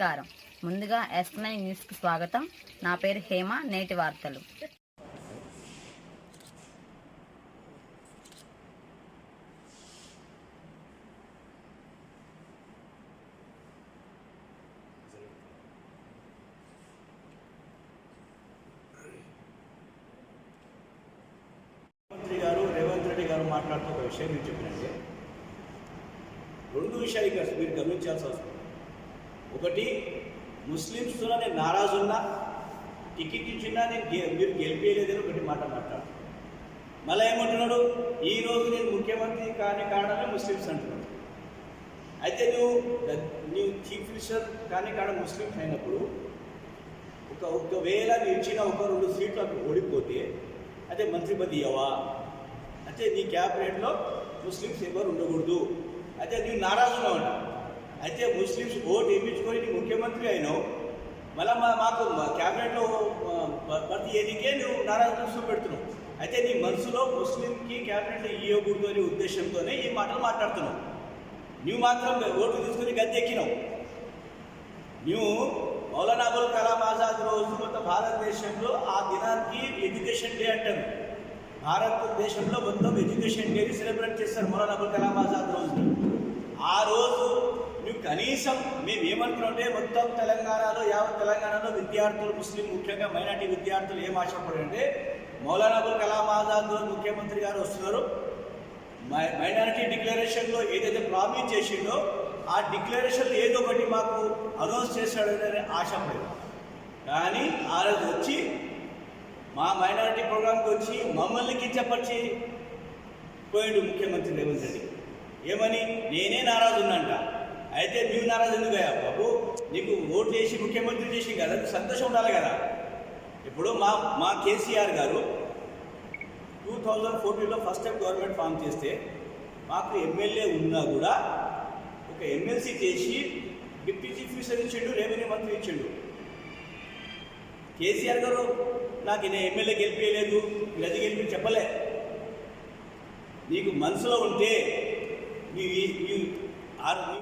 నమస్కారం. ముందుగా yes nine న్యూస్కి స్వాగతం. నా పేరు హేమ నేటి వార్తలు. ముఖ్యమంత్రి గారు రేవంత్ రెడ్డి గారు మాట్లాడుతూ ఒక విషయం నేను చెప్పినండి రెండు విషయాలు ఇక్కడ మీరు గమనించాల్సి వస్తుంది ఒకటి ముస్లిమ్స్తో నేను నారాజు ఉన్నా టికెట్ ఇచ్చినా నేను గె- మీరు గెలిపేయలేదని ఒకటి మాట మాట్లాడు. మళ్ళీ ఏమంటున్నాడు? ఈ రోజు నేను ముఖ్యమంత్రి కాని కారణమే ముస్లిమ్స్ అంటున్నాడు. అయితే నువ్వు నీవు నువ్వు చీఫ్ మినిస్టర్ కానీ కాడ ముస్లిమ్స్ అయినప్పుడు ఒక ఒకవేళ నువ్వు ఇచ్చిన ఒక రెండు సీట్లు అక్కడ ఓడిపోతే అయితే మంత్రి పది ఇవ్వవా అయితే నీ క్యాబినెట్లో ముస్లిమ్స్ ఎవరు ఉండకూడదు. అయితే నీవు నారాజు ఉన్నావు అయితే ముస్లిమ్స్ ఓటు ఇప్పించుకొని నీ ముఖ్యమంత్రి అయినావు. మళ్ళీ మా మాకు క్యాబినెట్లో ప్రతి ఎన్నికే నువ్వు నారాయణ దృష్టిలో చూపెడుతున్నావు అయితే నీ మనసులో ముస్లింకి క్యాబినెట్లో ఇవ్వకూడదు అనే ఉద్దేశంతోనే ఈ మాటలు మాట్లాడుతున్నావు. నువ్వు మాత్రం ఓట్లు తీసుకుని గద్దెక్కినావు. నువ్వు మౌలానా అబుల్ కలాం ఆజాద్ రోజు మొత్తం భారతదేశంలో ఆ దినానికి ఎడ్యుకేషన్ డే అంటారు. భారతదేశంలో మొత్తం ఎడ్యుకేషన్ డేని సెలబ్రేట్ చేస్తారు మౌలానా అబుల్ కలాం ఆజాద్ రోజు. ఆ రోజు కనీసం మేము ఏమనుకున్నామంటే మొత్తం తెలంగాణలో యావత్ తెలంగాణలో విద్యార్థులు ముస్లిం ముఖ్యంగా మైనార్టీ విద్యార్థులు ఏం ఆశపడంటే మౌలానా అబుల్ కలాం ఆజాద్ ముఖ్యమంత్రి గారు వస్తున్నారు. మై- మైనారిటీ డిక్లరేషన్లో ఏదైతే ప్రామిస్ చేసిండో ఆ డిక్లరేషన్ ఏదో ఒకటి మాకు అనౌన్స్ చేశాడని ఆశపడేది కానీ ఆ రోజు వచ్చి మా మైనారిటీ ప్రోగ్రాంకి వచ్చి మమ్మల్ని కించపరిచి పోయిండు ముఖ్యమంత్రి రేవంత్ రెడ్డి. ఏమని? నేనే నారాజు ఉన్నంట అయితే నువ్వు నారాజు ఎందుకు అయ్యా బాబు? నీకు ఓట్లు వేసి ముఖ్యమంత్రి చేసి కదా నీకు సంతోషం ఉండాలి కదా? ఇప్పుడు మా మా కేసీఆర్ గారు టూ థౌజండ్ ఫోర్టీన్లో ఫస్ట్ టైం గవర్నమెంట్ ఫామ్ చేస్తే మాకు ఎమ్మెల్యే ఉన్నా కూడా ఒక ఎమ్మెల్సీ చేసి డిప్యూటీ చీఫ్ మినిస్టర్ ఇచ్చిండు రెవెన్యూ మంత్రి ఇచ్చిండు. కేసీఆర్ గారు నాకు నేను ఎమ్మెల్యే గెలిపించలేదు గది గెలిపి చెప్పలే. నీకు మనసులో ఉంటే నీ ఆరు